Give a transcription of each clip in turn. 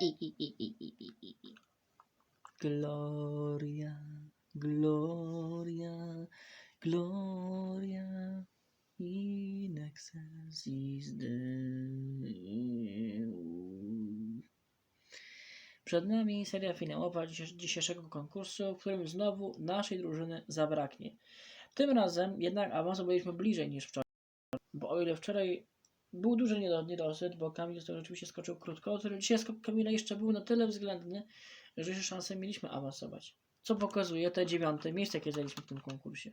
I, i, i, i, i, i, i. Gloria, Gloria, Gloria in excelsis. Przed nami seria finałowa dzisiejsz- dzisiejszego konkursu, w którym znowu naszej drużyny zabraknie. Tym razem jednak awansu byliśmy bliżej niż wczoraj, bo o ile wczoraj był duży niedo- niedosyt, bo Kamil to rzeczywiście skoczył krótko, dzisiaj skok Kamila jeszcze był na tyle względny, że jeszcze szansę mieliśmy awansować. Co pokazuje te dziewiąte miejsce, jakie zajęliśmy w tym konkursie.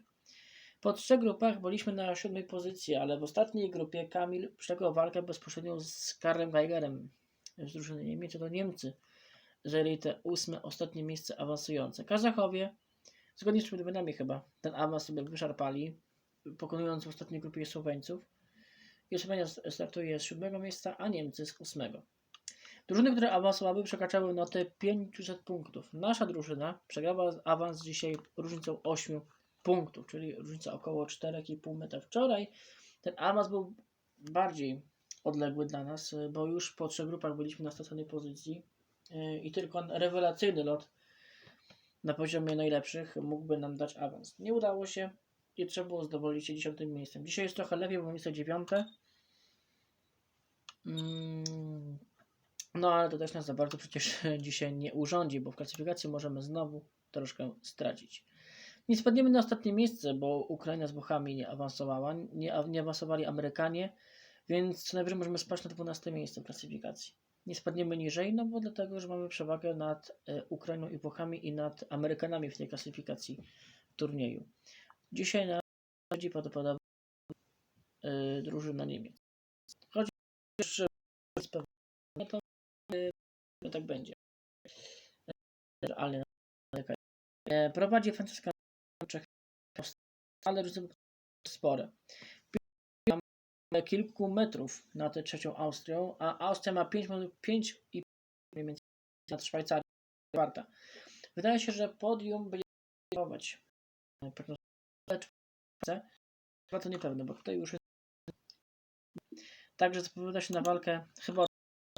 Po trzech grupach byliśmy na siódmej pozycji, ale w ostatniej grupie Kamil przegrał walkę bezpośrednio z Karlem Geigerem z drużyny Niemiec. To Niemcy zajęli te ósme, ostatnie miejsce awansujące. Kazachowie, zgodnie z przewidywaniami chyba, ten awans sobie wyszarpali, pokonując w ostatniej grupie Słoweńców. Słowenia startuje z siódmego miejsca, a Niemcy z ósmego. Drużyny, które awansowały, przekraczały notę 500 punktów. Nasza drużyna przegrała awans dzisiaj różnicą 8 punktów, czyli różnica około 4,5 metra. Wczoraj ten awans był bardziej odległy dla nas, bo już po trzech grupach byliśmy na straconej pozycji y, i tylko rewelacyjny lot na poziomie najlepszych mógłby nam dać awans. Nie udało się i trzeba było zadowolić się dziesiątym miejscem. Dzisiaj jest trochę lepiej, bo miejsce dziewiąte. Mm, No ale to też nas za bardzo przecież dzisiaj nie urządzi, bo w klasyfikacji możemy znowu troszkę stracić. Nie spadniemy na ostatnie miejsce, bo Ukraina z Włochami nie awansowała, nie, nie awansowali Amerykanie, więc co najwyżej możemy spaść na 12 miejsce w klasyfikacji. Nie spadniemy niżej, no bo dlatego, że mamy przewagę nad e, Ukrainą i Włochami i nad Amerykanami w tej klasyfikacji turnieju. Dzisiaj na bardziej prawdopodobnie e, drużyna Niemiec. Chodzi że z pewnością to e, tak będzie. E, Realnie E, Prowadzi Franciszka Czech, ale różnice spore. Mamy kilku metrów nad trzecią Austrią, a Austria ma 5, 5 i więcej nad Szwajcarią. Wydaje się, że podium będzie zajmować. Chyba to niepewne, bo tutaj już jest. Także zapowiada się na walkę chyba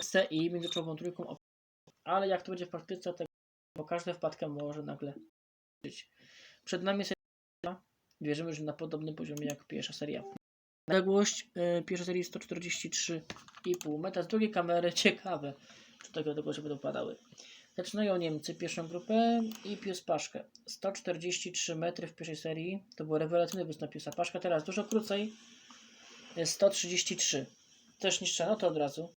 C i między czołową trójką, ale jak to będzie w praktyce, to bo każda wpadka może nagle być. Przed nami seria, wierzymy, że na podobnym poziomie jak pierwsza seria. Odległość y, pierwszej serii 143,5 metra. Z drugiej kamery ciekawe, czy tego że będą padały. Zaczynają Niemcy pierwszą grupę i Pies Paszkę. 143 metry w pierwszej serii. To był rewelacyjny występ Piesa Paszka. Teraz dużo krócej. Jest 133. Też niższa nota od razu.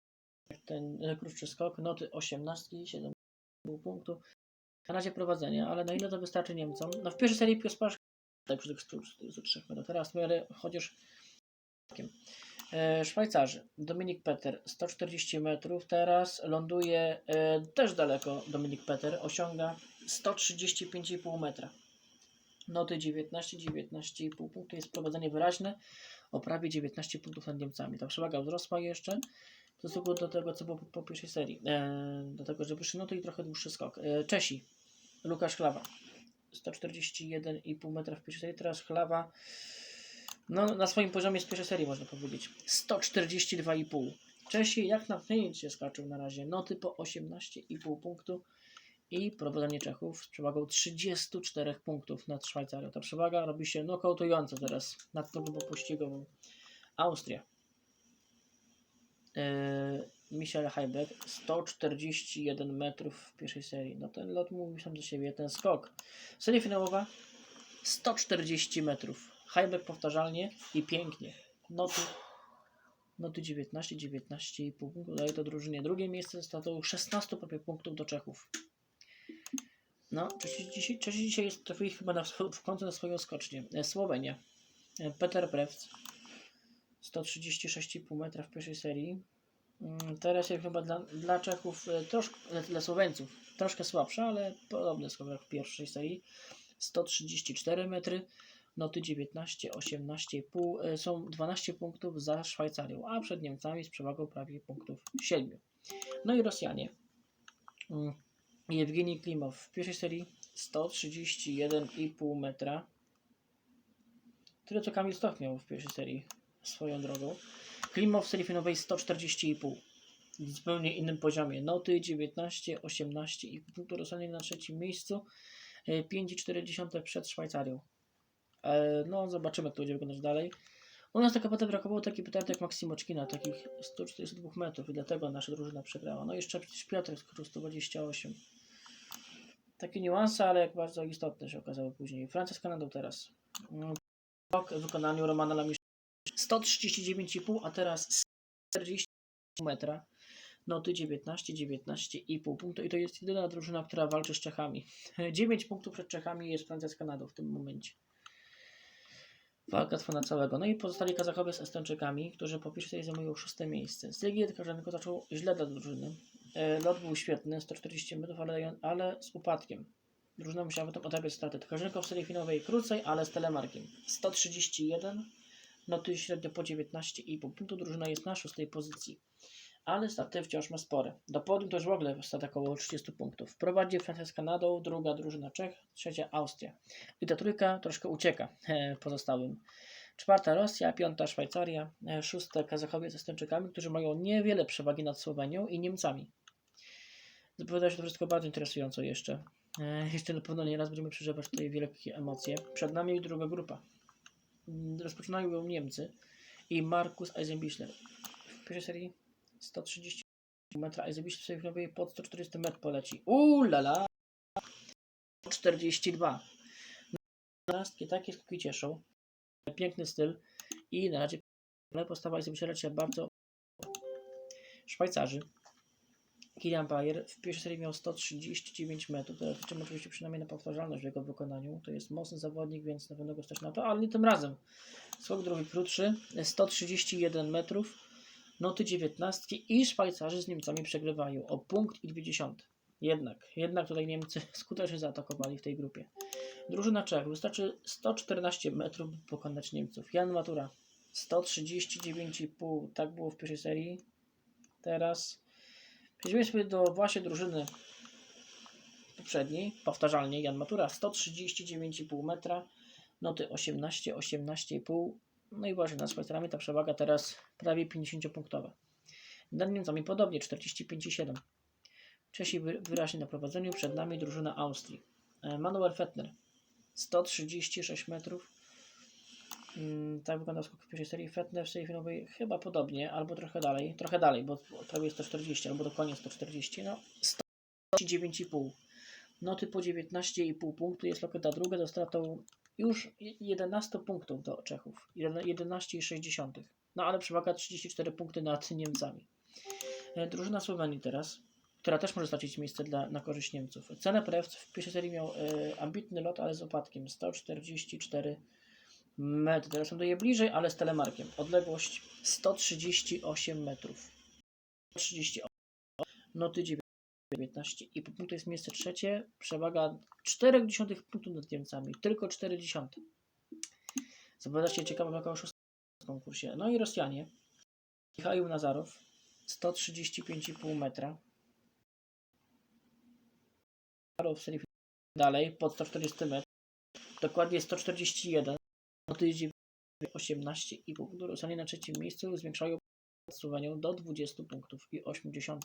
Ten e, krótszy skok. Noty 18, 7,5 punktu. Na razie prowadzenie, ale na ile to wystarczy Niemcom? No w pierwszej serii Pies Paszka tak przy tych 143 metrów. Teraz chociaż Szwajcarzy. Dominik Peter 140 metrów. Teraz ląduje e, też daleko. Dominik Peter osiąga 135,5 metra. Noty 19, 19,5 punktu. Jest prowadzenie wyraźne o prawie 19 punktów nad Niemcami. Ta przewaga wzrosła jeszcze w stosunku do tego, co było po, po pierwszej serii. E, do tego, że wyższe noty i trochę dłuższy skok. E, Czesi. Łukasz Chlawa. 141,5 metra w pierwszej serii. Teraz Chlawa no, na swoim poziomie z pierwszej serii można powiedzieć. 142,5. Czesi jak na pchnięcie skaczą na razie. Noty po 18,5 punktu i prowadzenie Czechów z przewagą 34 punktów nad Szwajcarią. Ta przewaga robi się nokautująca teraz nad tą pościgową. Austria. Yy, Michael Heiberg 141 metrów w pierwszej serii. No ten lot mówi sam do siebie, ten skok. Seria finałowa 140 metrów. Heiberg powtarzalnie i pięknie. Noty, noty 19, 19,5 punktów. Daje to drużynie drugie miejsce. Stratą 16 prawie punktów do Czechów. No, Czesi dzisiaj, Czesi dzisiaj trafili chyba na, w końcu na swoją skocznię. E, Słowenia. E, Peter Prewc. 136,5 metra w pierwszej serii. Mm, Teraz jest chyba dla, dla Czechów, e, troszkę, dla- Słoweńców, troszkę słabsza, ale podobny skok jak w pierwszej serii. 134 metry, noty 19, 18,5 e, są 12 punktów za Szwajcarią, a przed Niemcami z przewagą prawie punktów 7. No i Rosjanie. Mm, Jewgeni Klimow w pierwszej serii 131,5 metra. Tyle co Kamil Stoch miał w pierwszej serii swoją drogą. Klimow w serii finałowej 140,5. w zupełnie innym poziomie. Noty 19, 18 i Rosjanie na trzecim miejscu. e, 5,4 przed Szwajcarią. No, zobaczymy, jak to będzie wyglądać dalej. U nas tak naprawdę brakowało takich pytań jak Maksimo Czkina, takich 142 metrów i dlatego nasza drużyna przegrała. No i jeszcze przecież Piotr skoczył 128. Takie niuanse, ale jak bardzo istotne się okazały później. Francja z Kanadą teraz. Mm, Rok w wykonaniu Romana Lamisz 139,5, a teraz 40 metra. Noty 19, 19,5 punktu. I to jest jedyna drużyna, która walczy z Czechami. 9 punktów przed Czechami jest Francja z Kanadą w tym momencie. Walka trwa na całego. No i pozostali Kazachowie z Estończykami, którzy po pierwszej zajmują szóste miejsce. Stygiel Tkarzanko zaczął źle dla drużyny. E, Lot był świetny, 140 metrów, ale, ale z upadkiem. Drużyna musiała potem odrabiać straty. Tkarzynko w serii finałowej krócej, ale z telemarkiem. 131, noty średnio po 19,5 punktu. Drużyna jest na szóstej pozycji. Ale straty wciąż ma spore. Do podium to już w ogóle stata około 30 punktów. Prowadzi Francja z Kanadą, druga drużyna Czech, trzecia Austria. I ta trójka troszkę ucieka e, pozostałym. Czwarta Rosja, piąta Szwajcaria, e, szósta Kazachowie z Estończykami, którzy mają niewiele przewagi nad Słowenią i Niemcami. Zapowiada się to wszystko bardzo interesująco jeszcze. E, Jeszcze na pewno nie raz będziemy przeżywać tutaj wielkie emocje. Przed nami druga grupa. Mm, Rozpoczynają ją Niemcy i Markus Eisenbichler. W pierwszej serii 130 metra Eisenbichler w serii finałowej pod 140 metr poleci. Uuu la la! 42. Nastki takie skoki cieszą. Piękny styl i na razie postawa Eisenbichlera się bardzo Szwajcarzy. Kilian Bayer w pierwszej serii miał 139 metrów. Teraz liczymy oczywiście przynajmniej na powtarzalność w jego wykonaniu. To jest mocny zawodnik, więc na pewno go stać na to, ale nie tym razem. Skok drugi krótszy, 131 metrów, noty 19 i Szwajcarzy z Niemcami przegrywają o punkt i 20. Jednak, jednak tutaj Niemcy skutecznie zaatakowali w tej grupie. Drużyna Czech wystarczy 114 metrów, by pokonać Niemców. Jan Matura 139,5, tak było w pierwszej serii. Teraz Przejdziemy sobie do właśnie drużyny poprzedniej, powtarzalnie, Jan Matura 139,5 metra, noty 18, 18,5, no i właśnie nad Szwajcarami ta przewaga teraz prawie 50-punktowa. Nad Niemcami podobnie 45,7. Czesi wy- wyraźnie na prowadzeniu, przed nami drużyna Austrii. E, Manuel Fettner 136 metrów. Mm, Tak wyglądał skok w pierwszej serii. Fettner w serii finałowej chyba podobnie, albo trochę dalej. Trochę dalej, bo prawie 140, albo dokładnie 140. No, 139,5. Noty po 19,5 punktu jest loketa druga za stratą już 11 punktów do Czechów. 11,6. No ale przewaga 34 punkty nad Niemcami. E, Drużyna Słowenii teraz, która też może stracić miejsce dla, na korzyść Niemców. Cenę Prewc w pierwszej serii miał e, ambitny lot, ale z opadkiem. 144 metry. Teraz ląduje bliżej, ale z telemarkiem. Odległość 138 metrów. 38. Noty 19. I po punktu jest miejsce trzecie. Przewaga 0,4 punktu nad Niemcami. Tylko 0,4. Zapowiada się ciekawa walka o szóstym w konkursie. No i Rosjanie. Michał Nazarow. 135,5 metra. Nazarow serii dalej pod 140 metrów. Dokładnie 141. Noty 18 i punktu. Rosjanie na trzecim miejscu zwiększają do 20 punktów i 80.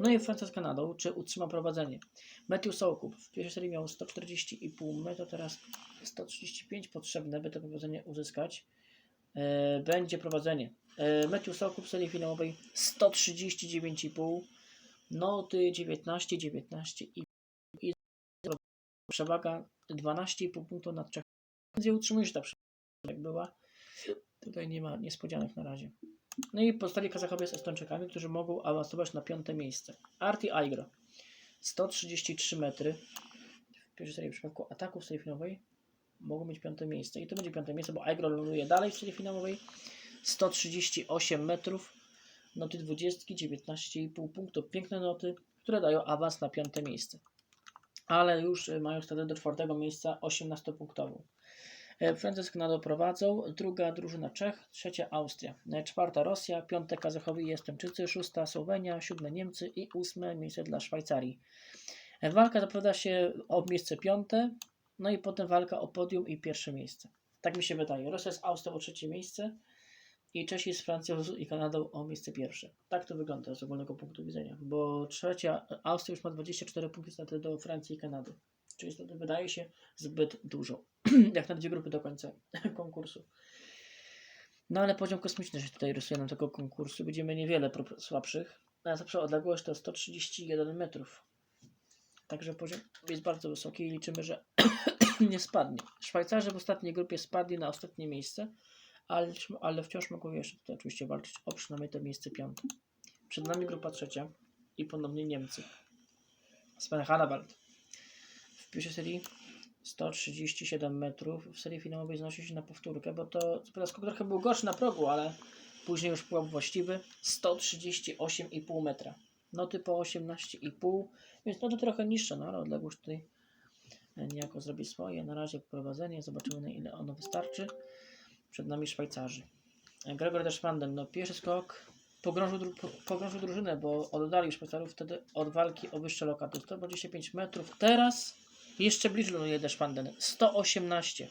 No i Francja z Kanadą, czy utrzyma prowadzenie? Matthew Sokup w pierwszej serii miał 140,5 metra, teraz 135 potrzebne, by to prowadzenie uzyskać. E, będzie prowadzenie. E, Matthew Sokup w serii finałowej 139,5, noty 19, 19 i, przewaga 12,5 punktów nad Czechami. Utrzymuje się ta przewaga, jak była. Tutaj nie ma niespodzianek na razie. No i pozostali Kazachowie z Estończykami, którzy mogą awansować na piąte miejsce. Arti Aigro 133 metry. W pierwszej serii w przypadku ataku w serii finałowej mogą mieć piąte miejsce. I to będzie piąte miejsce, bo Aigro ląduje dalej w serii finałowej. 138 metrów. Noty 20, 19,5 punktów. Piękne noty, które dają awans na piąte miejsce. Ale już mają stratę do czwartego miejsca 18-punktową. E, Francja z Kanadą prowadzą, druga drużyna Czech, trzecia Austria, e, czwarta Rosja, piąte Kazachowie i Estończycy, szósta Słowenia, siódme Niemcy i ósme miejsce dla Szwajcarii. E, Walka zapowiada się o miejsce piąte, no i potem walka o podium i pierwsze miejsce. Tak mi się wydaje. Rosja z Austrią o trzecie miejsce i Czesi z Francją i Kanadą o miejsce pierwsze. Tak to wygląda z ogólnego punktu widzenia, bo trzecia, Austria już ma 24 punkty do Francji i Kanady. Czyli to wydaje się zbyt dużo, jak na dwie grupy do końca konkursu. No ale poziom kosmiczny się tutaj rysuje nam tego konkursu. Będziemy niewiele pro- słabszych. A zawsze odległość to 131 metrów. Także poziom jest bardzo wysoki i liczymy, że nie spadnie. Szwajcarzy w ostatniej grupie spadli na ostatnie miejsce, ale, ale wciąż mogą jeszcze tutaj oczywiście walczyć o przynajmniej to miejsce piąte. Przed nami grupa trzecia i ponownie Niemcy. Sven Hannawald. W pierwszej serii 137 metrów. W serii finałowej znosi się na powtórkę, bo to co skok trochę był gorszy na progu, ale później już pułap właściwy 138,5 metra. Noty po 18,5, więc noty trochę niższe, no ale odległość tutaj niejako zrobi swoje. Na razie prowadzenie, zobaczymy na ile ono wystarczy. Przed nami Szwajcarzy. Gregor Deschwanden, no pierwszy skok pogrążył, dru- po- pogrążył drużynę, bo oddali Szwajcarów wtedy od walki o wyższe lokaty. 125 metrów. Teraz jeszcze bliżej ląduje Deschwanden. 118.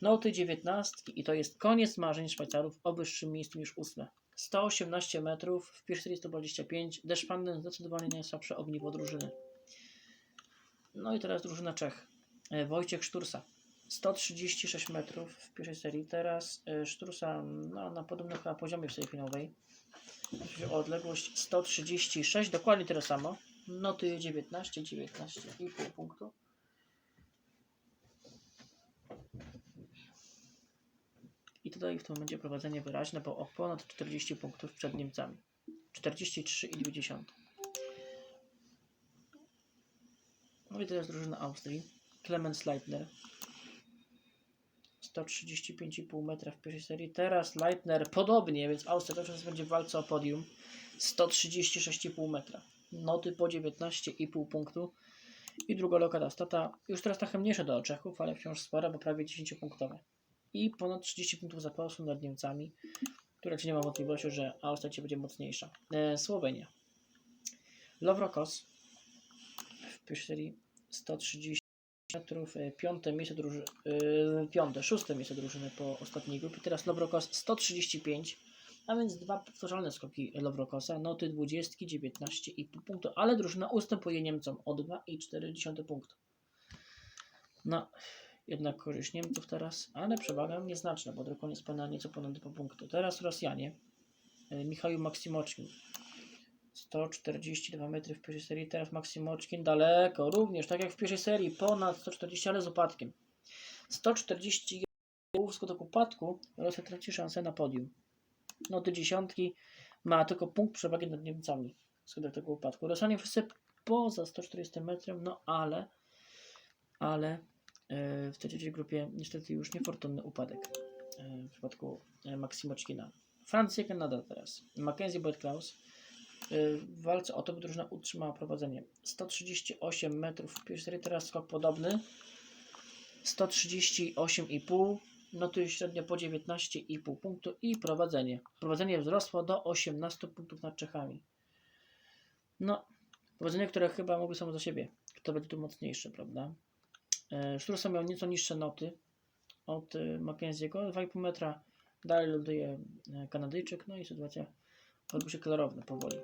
Noty 19 i to jest koniec marzeń Szwajcarów o wyższym miejscu niż ósme. 118 metrów, w pierwszej serii 125. Deschwanden zdecydowanie najsłabsze ogniwo drużyny. No i teraz drużyna Czech. E, Wojciech Sztursa. 136 metrów w pierwszej serii. Teraz e, Sztursa no, na podobnym poziomie w serii finałowej. Odległość 136, dokładnie tyle samo. Noty 19, 19,5 punktu. Tutaj w tym momencie prowadzenie wyraźne, bo o ponad 40 punktów przed Niemcami. 43,2. No i teraz drużyna Austrii. Clemens Leitner. 135,5 metra w pierwszej serii. Teraz Leitner podobnie, więc Austria cały czas będzie w walce o podium. 136,5 metra. Noty po 19,5 punktu. I druga lokata stata, już teraz trochę mniejsza do Czechów, ale wciąż spora, bo prawie 10-punktowe. I ponad 30 punktów zapasu nad Niemcami, które ci nie ma wątpliwości, że Austria będzie mocniejsza. E, Słowenia. Lowrokos w pierwszej serii 130 metrów, e, piąte miejsce drużyny, piąte, szóste miejsce drużyny po ostatniej grupie. Teraz Lowrokos 135, a więc dwa powtarzalne skoki Lowrokosa, noty 20, 19,5 punktu, ale drużyna ustępuje Niemcom o 2,4 punktu. No, jednak korzyść Niemców teraz, ale przewaga nieznaczna, bo tylko niespełna nieco ponad 2 punktu. Teraz Rosjanie. E, Michał Maksimoczkin. 142 metry w pierwszej serii, teraz Maksimoczkin daleko, również tak jak w pierwszej serii, ponad 140, ale z upadkiem. 140 wskutek upadku Rosja traci szansę na podium. Noty dziesiątki ma tylko punkt przewagi nad Niemcami wskutek tego upadku. Rosjanie wszyscy poza 140 metrem, no ale ale w tej trzeciej grupie niestety już niefortunny upadek e, w przypadku e, Maksimoczkina. Francja, Kanada teraz. Mackenzie Boyd Klaus w walce o to, by drużyna utrzymała prowadzenie. 138 metrów w serii, teraz skok podobny. 138,5, notuję średnio po 19,5 punktu i prowadzenie. Prowadzenie wzrosło do 18 punktów nad Czechami. No, prowadzenie, które chyba mówi samo za siebie. Kto będzie tu mocniejszy, prawda? E, Sztursa miał nieco niższe noty od e, Mackenzie'ego, 2,5 metra dalej ląduje e, Kanadyjczyk, no i sytuacja robi się klarowna powoli.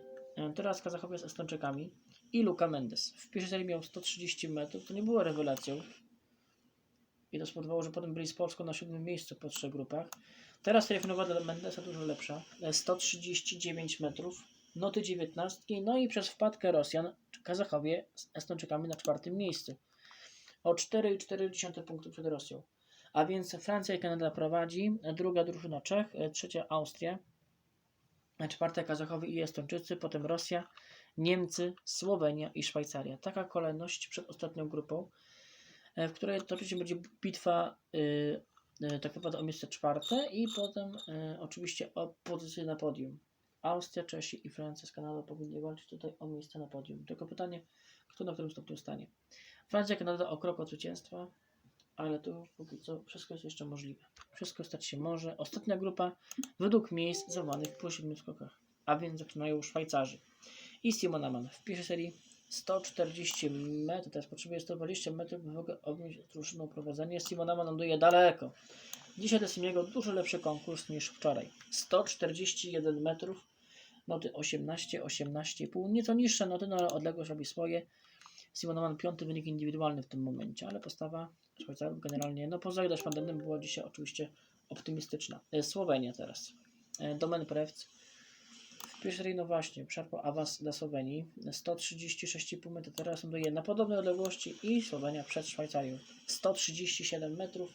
Teraz Kazachowie z Estończykami i Luka Mendes. W pierwszej serii miał 130 metrów, to nie było rewelacją. I to spowodowało, że potem byli z Polską na siódmym miejscu po trzech grupach. Teraz seria finałowa dla Mendesa dużo lepsza. E, 139 metrów, noty 19, no i przez wpadkę Rosjan Kazachowie z Estończykami na czwartym miejscu. O 4,4 punktu przed Rosją. A więc Francja i Kanada prowadzi, druga drużyna Czech, e, trzecia Austria, e, czwarta Kazachowie i Estończycy, potem Rosja, Niemcy, Słowenia i Szwajcaria. Taka kolejność przed ostatnią grupą, e, w której to oczywiście będzie bitwa y, y, tak naprawdę o miejsce czwarte i potem oczywiście o pozycję na podium. Austria, Czesi i Francja z Kanadą powinni walczyć tutaj o miejsce na podium. Tylko pytanie, kto na którym stopniu stanie. Francja, Kanada o krok od zwycięstwa, ale tu póki co wszystko jest jeszcze możliwe. Wszystko stać się może. Ostatnia grupa według miejsc złamanych po siedmiu skokach, a więc zaczynają Szwajcarzy. I Simon Amann w pierwszej serii 140 metrów, teraz potrzebuje 120 metrów, by mogę objąć drużyną prowadzenie. Simon Amann ląduje daleko. Dzisiaj dla Simiego dużo lepszy konkurs niż wczoraj. 141 metrów, noty 18, 18,5. Nieco niższe noty, no ale odległość robi swoje. Simonowan piąty wynik indywidualny w tym momencie, ale postawa Szwajcarów generalnie, no poza Judasz Pandenem była dzisiaj oczywiście optymistyczna. E, Słowenia teraz. E, Domen Prewc. W pierwszej no właśnie, przerwał awans dla Słowenii. 136,5 metra teraz ląduje na podobnej odległości i Słowenia przed Szwajcarią. 137 metrów,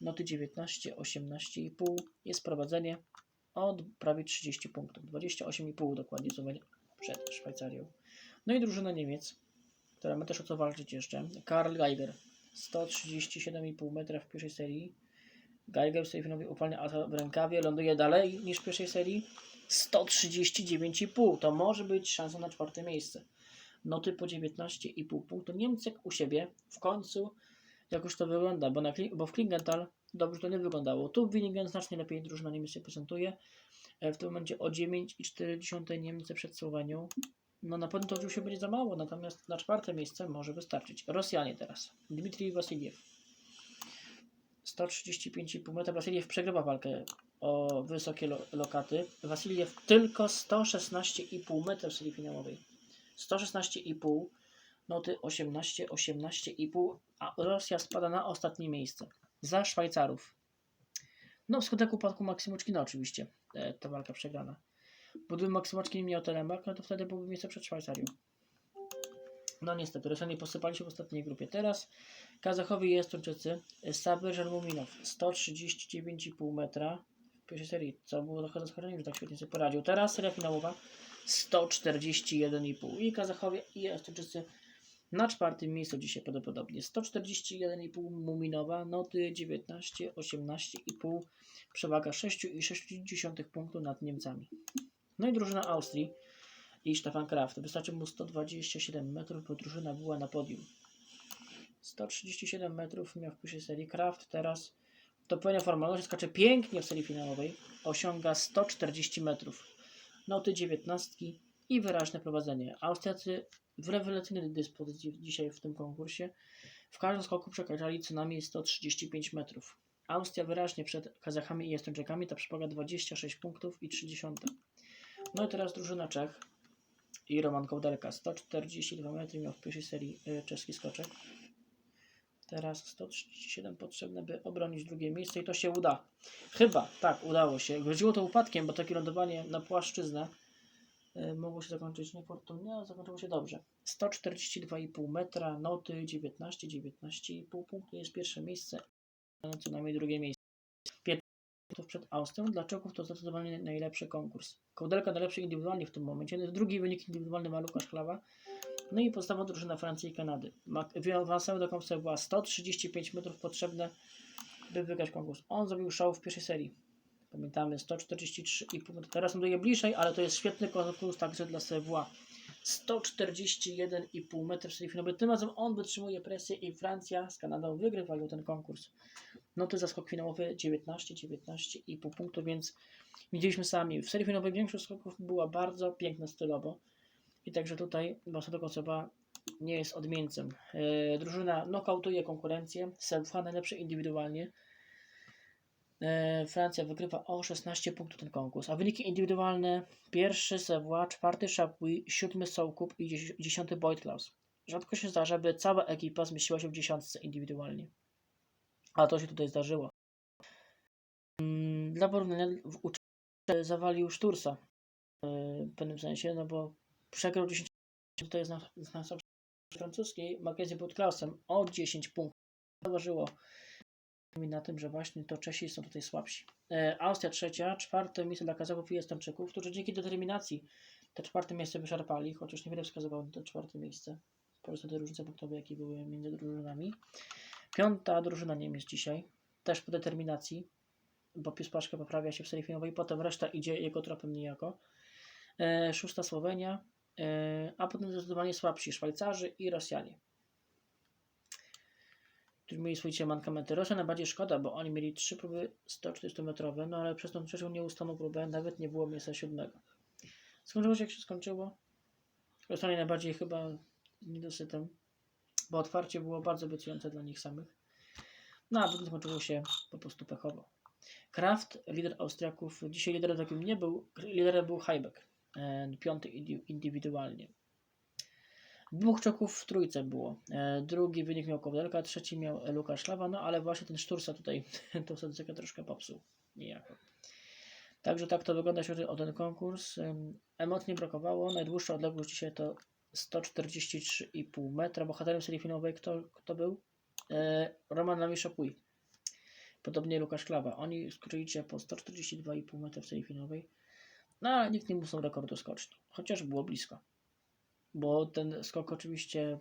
noty 19, 18,5 jest prowadzenie od prawie 30 punktów. 28,5 dokładnie Słowenia przed Szwajcarią. No i drużyna Niemiec, która ma też o co walczyć jeszcze. Karl Geiger. 137,5 metra w pierwszej serii. Geiger w semifinalowej upalnie asa w rękawie, ląduje dalej niż w pierwszej serii. 139,5 to może być szansa na czwarte miejsce. Noty po 19,5 punktu. Niemcy u siebie w końcu jakoś to wygląda, bo, na, bo w Klingenthal dobrze to nie wyglądało. Tu w Willingen znacznie lepiej drużyna Niemiec się prezentuje. E, W tym momencie o 9,4 Niemcy przed Słowenią. No na pewno to się będzie za mało, natomiast na czwarte miejsce może wystarczyć. Rosjanie teraz. Dmitrij Wasiliew. 135,5 metra. Wasiliew przegrywa walkę o wysokie lo lokaty. Wasiliew tylko 116,5 metra w serii finałowej. 116,5 noty 18, 18,5, a Rosja spada na ostatnie miejsce. Za Szwajcarów. No wskutek upadku Maksymuczkina oczywiście e, ta walka przegrana. Bo gdyby Maksymuczkin miał Telemark, no to wtedy byłby miejsce przed Szwajcarią. No niestety, Rosjanie posypali się w ostatniej grupie. Teraz Kazachowie i Estończycy. Saber Żelmuminow 139,5 metra w pierwszej serii, co było trochę zaskoczeniem, że tak świetnie sobie poradził. Teraz seria finałowa 141,5 i Kazachowie i Estończycy na czwartym miejscu dzisiaj prawdopodobnie 141,5 Muminowa, noty 19, 18,5, przewaga 6,6 punktów nad Niemcami. No i drużyna Austrii i Stefan Kraft. Wystarczy mu 127 metrów, bo drużyna była na podium. 137 metrów miał w pierwszej serii. Kraft teraz to pełnia formalność, skacze pięknie w serii finałowej. Osiąga 140 metrów. Noty 19 i wyraźne prowadzenie. Austriacy w rewelacyjnej dyspozycji dzisiaj w tym konkursie. W każdym skoku przekraczali co najmniej 135 metrów. Austria wyraźnie przed Kazachami i Estończykami, ta przewaga 26 punktów i 30. No i teraz drużyna Czech i Roman Kołderka. 142 metry miał w pierwszej serii y, czeski skoczek. Teraz 137 potrzebne, by obronić drugie miejsce i to się uda. Chyba, tak, udało się. Groziło to upadkiem, bo takie lądowanie na płaszczyznę y, mogło się zakończyć niefortunnie, ale zakończyło się dobrze. 142,5 metra, noty 19, 19,5 punktu jest pierwsze miejsce, a co najmniej drugie miejsce. 15 punktów przed Austrią. Dla Czeków to zdecydowanie najlepszy konkurs. Kołdelka najlepszy indywidualnie w tym momencie. Drugi wynik indywidualny ma Łukasz Chlawa. No i podstawowa drużyna Francji i Kanady. Awansowały do konkursu była 135 metrów potrzebne, by wygrać konkurs. On zrobił show w pierwszej serii. Pamiętamy, 143,5 metrów. Teraz ląduje bliżej, ale to jest świetny konkurs także dla CWA. 141,5 metrów w serii finałowej. Tym razem on wytrzymuje presję i Francja z Kanadą wygrywają ten konkurs. No to za skok finałowy 19, 19,5 punktów, więc widzieliśmy sami. W serii finałowej większość skoków była bardzo piękna stylowo. I także tutaj Barcelona Kosowa nie jest odmieńcem. E, drużyna nokautuje konkurencję. Sebfa najlepszy indywidualnie. E, Francja wygrywa o 16 punktów ten konkurs. A wyniki indywidualne: pierwszy Sewła, czwarty Chapuis, siódmy Soukup i dzies- dziesiąty Boyd-Klaus. Rzadko się zdarza, by cała ekipa zmieściła się w dziesiątce indywidualnie. A to się tutaj zdarzyło. Mm, Dla porównania w uczeniu zawalił Sztursa e, w pewnym sensie, no bo przegrał 10 to jest na, na francuskiej Mackenzie Klausem o 10 punktów. Zauważyło mi na tym, że właśnie to Czesi są tutaj słabsi. E, Austria trzecia, czwarte miejsce dla Kazachów i Estończyków, którzy dzięki determinacji te czwarte miejsce wyszarpali, chociaż niewiele wskazywało na to czwarte miejsce. Po prostu te różnice punktowe, jakie były między drużynami. Piąta drużyna Niemiec dzisiaj, też po determinacji, bo Pispaszka poprawia się w serii finałowej, potem reszta idzie jego tropem niejako. E, szósta Słowenia, e, a potem zdecydowanie słabsi Szwajcarzy i Rosjanie. Którzy mieli swoje mankamenty. Rosja najbardziej szkoda, bo oni mieli trzy próby 140-metrowe, no ale przez tą trzecią nieustaną próbę nawet nie było miejsca siódmego. Skończyło się jak się skończyło. Rosjanie najbardziej chyba niedosytem, bo otwarcie było bardzo obiecujące dla nich samych. No a potem skończyło się po prostu pechowo. Kraft, lider Austriaków, dzisiaj liderem takim nie był, liderem był Heibeck, e, piąty indywidualnie. Dwóch czoków w trójce było. E, drugi wynik miał Kowdelka, trzeci miał Lukasz Szlawa, no ale właśnie ten Sztursa tutaj tą statystykę troszkę popsuł. Niejako. Także tak to wygląda, jeśli chodzi o ten konkurs. Ym, Emocji nie brakowało. Najdłuższa odległość dzisiaj to 143,5 metra. Bohaterem serii finałowej kto, kto był? E, Roman Lamiszopuj. Podobnie Lukasz Klawa. Oni skoczyli dzisiaj po 142,5 metra w serii finałowej. No ale nikt nie musnął rekordu skoczni. Chociaż było blisko. Bo ten skok oczywiście